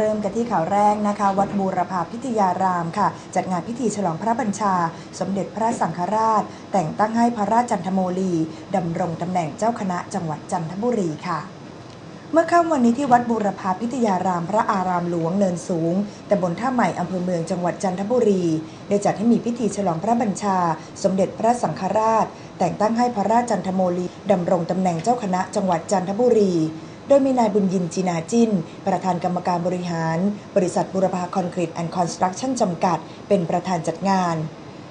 เริ่มกันที่ข่าวแรกนะคะ วัดบูรพาพิทยารามค่ะ จัดงานพิธีฉลองพระบัญชา สมเด็จพระสังฆราช แต่งตั้งให้พระราชจันทโมลีดำรงตำแหน่งเจ้าคณะจังหวัดจันทบุรีค่ะเมื่อค่ำวันนี้ที่วัดบูรพาพิทยารามพระอารามหลวงเนินสูงตำบลท่าใหม่อำเภอเมืองจังหวัดจันทบุรี ได้จัดให้มีพิธีฉลองพระบัญชา สมเด็จพระสังฆราช แต่งตั้งให้พระราชจันทโมลีดำรงตำแหน่งเจ้าคณะจังหวัดจันทบุรี โดยมีนายบุญยินจีนาจิน ประธานกรรมการบริหาร บริษัทบุรพาคอนกรีตแอนด์คอนสตรักชั่นจำกัด เป็นประธานจัดงาน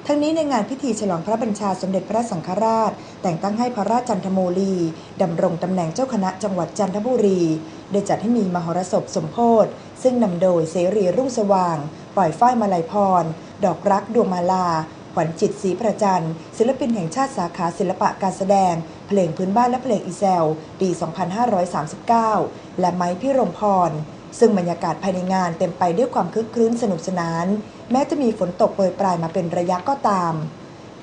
ทั้งนี้ในงานพิธีฉลองพระบัญชาสมเด็จพระสังฆราช แต่งตั้งให้พระราชจันทโมลีดำรงตำแหน่งเจ้าคณะจังหวัดจันทบุรีได้จัดให้มีมหรสพสมโพธซึ่งนำโดยเสรีรุ่งสว่าง ปล่อยฝ้ายมาลัยพร ดอกรักดวงมาลา ขวัญจิตศรีประจันศิลปินแห่งชาติสาขาศิลปะการแสดง เพลงพื้นบ้านและเพลงอีแซล ปี 2539 และไม้พิรมพร ซึ่งบรรยากาศภายในงานเต็มไปด้วยความคึกครื้นสนุกสนาน แม้จะมีฝนตกโปรยปลายมาเป็นระยะก็ตาม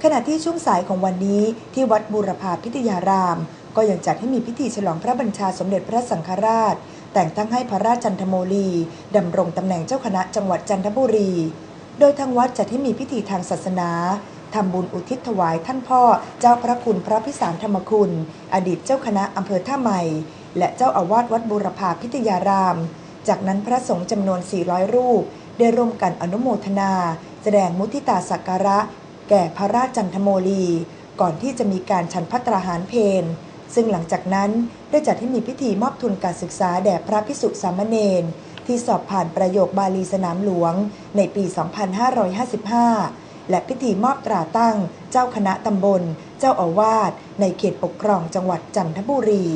ขณะที่ช่วงสายของวันนี้ที่วัดบูรพาพิทยาราม ก็ยังจัดให้มีพิธีฉลองพระบัญชาสมเด็จพระสังฆราช แต่งตั้งให้พระราชจันทโมลีดำรงตำแหน่งเจ้าคณะจังหวัดจันทบุรี โดยทางวัดจัดให้มีพิธีทางศาสนาทำบุญอุทิศถวายท่านพ่อเจ้าพระคุณพระพิสารธรรมคุณ อดีตเจ้าคณะอำเภอท่าใหม่ และเจ้าอาวาสวัดบูรพาพิทยาราม จากนั้นพระสงฆ์จำนวน 400 รูป ได้ร่วมกันอนุโมทนา แสดงมุทิตาสักการะ แก่พระราชจันทโมลี ก่อนที่จะมีการฉันพัตราหารเพนซึ่งหลังจากนั้นได้จัดให้มีพิธีมอบทุนการศึกษาแด่พระพิสุสามเณร ที่สอบผ่านประโยคบาลีสนามหลวงในปี 2555 และพิธีมอบตราตั้ง เจ้าคณะตำบล เจ้าอาวาสในเขตปกครองจังหวัดจันทบุรี